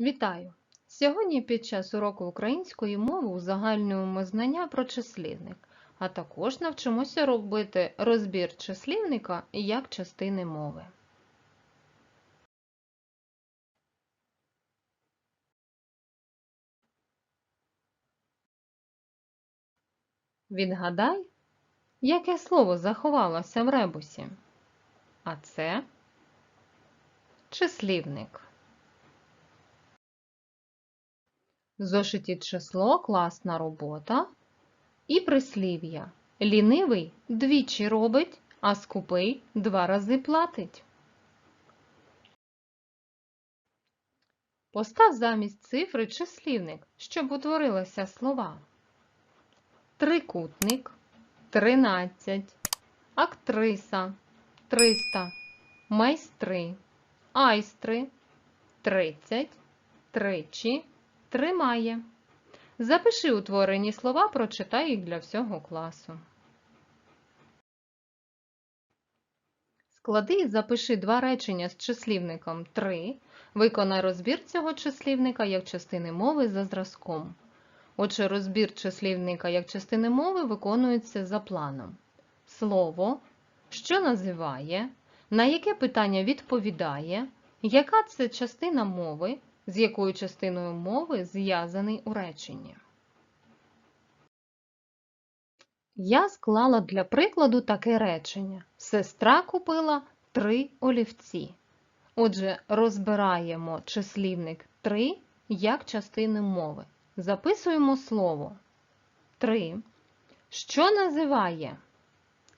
Вітаю! Сьогодні під час уроку української мови узагальнюємо знання про числівник, а також навчимося робити розбір числівника як частини мови. Відгадай, яке слово заховалося в ребусі? А це числівник. Зошиті число класна робота і прислів'я. Лінивий двічі робить, а скупий два рази платить. Постав замість цифри числівник, щоб утворилися слова. Трикутник, тринадцять, актриса, триста, майстри, айстри, тридцять, тричі, тримає. Запиши утворені слова, прочитай їх для всього класу. Склади і запиши два речення з числівником 3. Виконай розбір цього числівника як частини мови за зразком. Отже, розбір числівника як частини мови виконується за планом. Слово, що називає, на яке питання відповідає, яка це частина мови, з якою частиною мови зв'язаний у реченні. Я склала для прикладу таке речення. Сестра купила три олівці. Отже, розбираємо числівник 3 як частини мови. Записуємо слово 3, що називає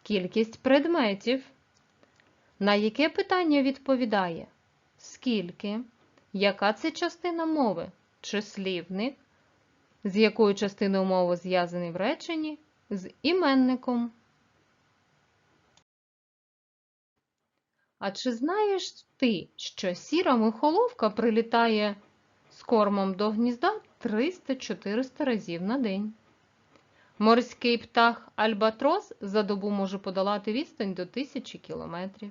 кількість предметів, на яке питання відповідає скільки, яка це частина мови? Числівник, з якою частиною мови зв'язаний в реченні? З іменником. А чи знаєш ти, що сіра михоловка прилітає з кормом до гнізда 300-400 разів на день? Морський птах Альбатрос за добу може подолати відстань до 1000 кілометрів.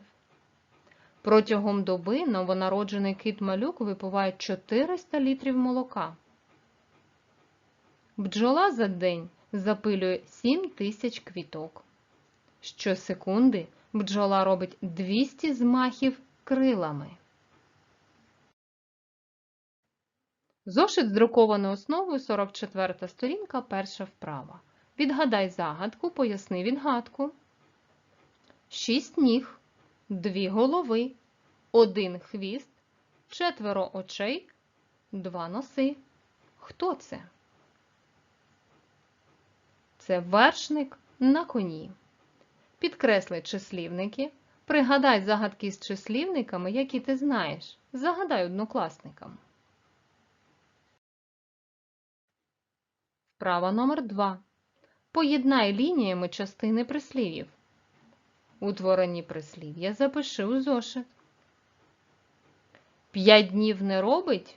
Протягом доби новонароджений кит-малюк випиває 400 літрів молока. Бджола за день запилює 7 тисяч квіток. Щосекунди бджола робить 200 змахів крилами. Зошит з друкованою основою 44 сторінка, перша вправа. Відгадай загадку, поясни відгадку. Шість ніг, дві голови, один хвіст, четверо очей, два носи. Хто це? Це вершник на коні. Підкресли числівники. Пригадай загадки з числівниками, які ти знаєш. Загадай однокласникам. Вправа номер 2. Поєднай лініями частини прислів'їв. Утворені прислів'я запиши у зошит. П'ять днів не робить,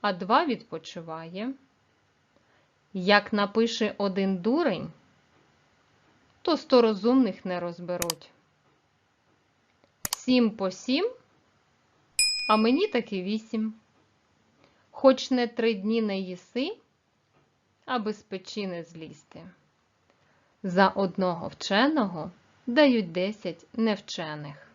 а два відпочиває. Як напише один дурень, то сто розумних не розберуть. Сім по сім, а мені таки вісім. Хоч не три дні не їси, а без печі не злізти. За одного вченого дають десять невчених.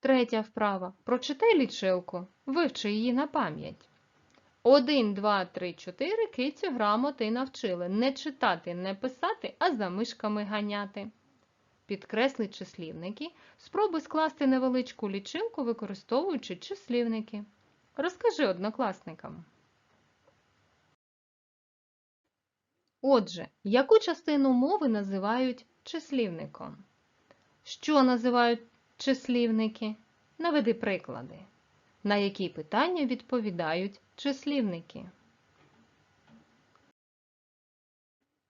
Третя вправа. Прочитай лічилку, вивчи її на пам'ять. Один, два, три, чотири кицю грамоти навчили не читати, не писати, а за мишками ганяти. Підкресли числівники. Спробуй скласти невеличку лічилку, використовуючи числівники. Розкажи однокласникам. Отже, яку частину мови називають числівником? Що називають числівники? Наведи приклади. На які питання відповідають числівники?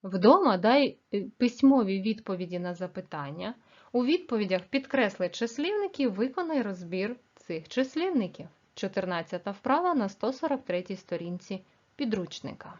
Вдома дай е, письмові відповіді на запитання. У відповідях підкресли числівники, виконай розбір цих числівників. 14 вправа на 143 сторінці підручника.